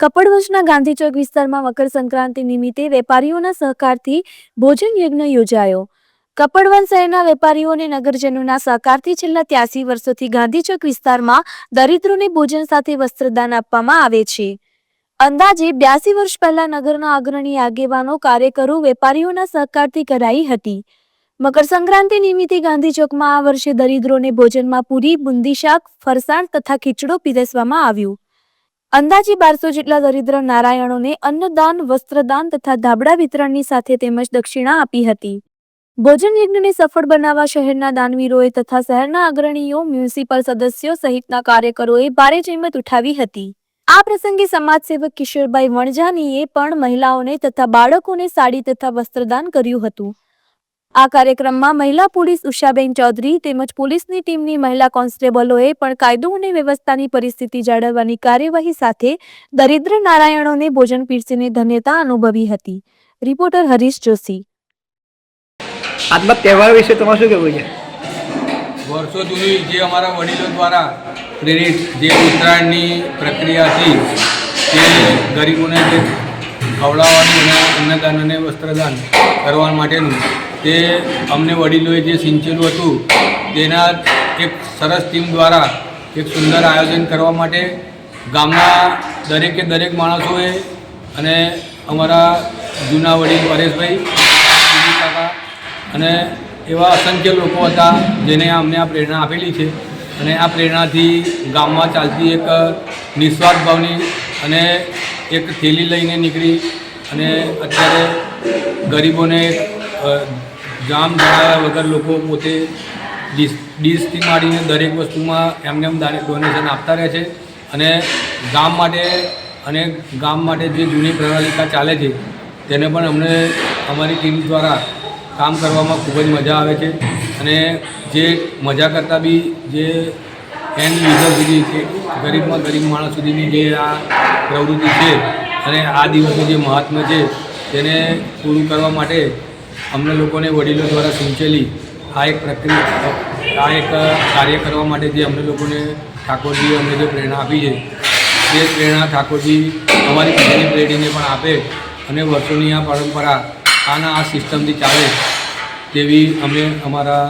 કપડવંજના ગાંધીચોક વિસ્તારમાં મકર સંક્રાંતિ નિમિત્તે વેપારીઓના સહકારથી ભોજન યજ્ઞ યોજાયો. કપડવન શહેરના વેપારીઓ અને નગરજનોના સહકારથી છેલ્લા ત્યાસી વર્ષોથી ગાંધીચોક વિસ્તારમાં દરિદ્રોને ભોજન સાથે વસ્ત્રદાન આપવામાં આવે છે. અંદાજે બ્યાસી વર્ષ પહેલા નગરના અગ્રણી આગેવાનો કાર્યકરો વેપારીઓના સહકારથી કરાઈ હતી. મકર સંક્રાંતિ નિમિત્તે ગાંધી ચોકમાં આ વર્ષે દરિદ્રોને ભોજનમાં પૂરી બુંદી શાક ફરસાણ તથા ખીચડો પીરસવામાં આવ્યું. અંદાજે બારસો જેટલા દરિદ્ર નારાયણોને અન્નદાન, વસ્ત્રદાન તથા ધાબળા વિતરણની સાથે તેમજ દક્ષિણા આપી હતી. ભોજન યજ્ઞને સફળ બનાવવા શહેરના દાનવીરોએ તથા શહેરના અગ્રણીઓ, મ્યુનિસિપલ સદસ્યો સહિતના કાર્યકરોએ ભારે જહેમત ઉઠાવી હતી. આ પ્રસંગે સમાજસેવક કિશોરભાઈ વણજાનીએ પણ મહિલાઓને તથા બાળકોને સાડી તથા વસ્ત્રદાન કર્યું હતું. આ કાર્યક્રમમાં મહિલા પોલીસ ઉષાબેન ચૌધરી તેમજ પોલીસની ટીમની મહિલા કોન્સ્ટેબલોએ પણ કાયદો અને વ્યવસ્થાની પરિસ્થિતિ જાળવવાની કાર્યવાહી સાથે દરિદ્ર નારાયણોને ભોજન પીરસીને ધન્યતા અનુભવી હતી. રિપોર્ટર હરીશ જોશી. આજના તહેવાર વિશે તમારે શું કહેવું છે? વર્ષો જૂની જે અમારા વડીલો દ્વારા પ્રેરિત જે ઉત્તરાયણની પ્રક્રિયા હતી તે ગરીબોને જે ખવડાવવાનું અને અન્નદાન અને વસ્ત્રદાન કરવા માટેનું તે અમને વડીલોએ જે સિંચેલું હતું, તેના એક સરસ ટીમ દ્વારા એક સુંદર આયોજન કરવા માટે ગામના દરેકે દરેક માણસોએ અને અમારા જૂના વડીલ પરેશભાઈ અને એવા અસંખ્ય લોકો હતા જેને અમને આ પ્રેરણા આપેલી છે અને આ પ્રેરણાથી ગામમાં ચાલતી એક નિસ્વાર્થ ભાવની અને એક થેલી લઈને નીકળી અને અત્યારે ગરીબોને જામ જણાવ્યા વગર લોકો પોતે ડીશ, ડીશથી માંડીને દરેક વસ્તુમાં એમને એમ ડોનેશન આપતા રહે છે. અને ગામ માટે અને ગામ માટે જે જૂની પ્રણાલિકા ચાલે છે, તેને પણ અમને, અમારી ટીમ દ્વારા કામ કરવામાં ખૂબ જ મજા આવે છે. અને જે મજા કરતાં બી જે એન્ડ યુઝર સુધી છે ગરીબમાં ગરીબ માણસ સુધીની જે આ પ્રવૃત્તિ છે અને આ દિવસનું જે મહાત્મ્ય છે તેને પૂરું કરવા માટે અમને લોકોને વડીલો દ્વારા સિંચેલી આ એક પ્રક્રિયા, આ એક કાર્ય કરવા માટે જે અમને લોકોને ઠાકોરજીએ અમને જે પ્રેરણા આપી છે, તે પ્રેરણા ઠાકોરજી અમારી પહેલી પેઢીને પણ આપે અને વર્ષોની આ પરંપરા આના આ સિસ્ટમથી ચાલે તેવી અમે અમારા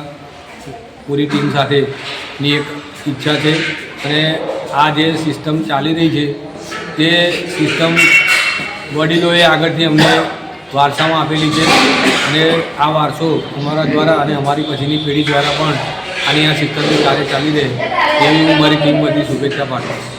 પૂરી ટીમ સાથેની એક ઈચ્છા છે અને આ જે સિસ્ટમ ચાલી રહી છે તે સિસ્ટમ વડીલોએ આગળથી અમને વારસામાં આપેલી છે અને આ વારસો અમારા દ્વારા અને અમારી પછીની પેઢી દ્વારા પણ આની આ સિસ્ટમની કાર્ય ચાલી રહે એવી હું મારી ટીમ બધી શુભેચ્છા પાઠવું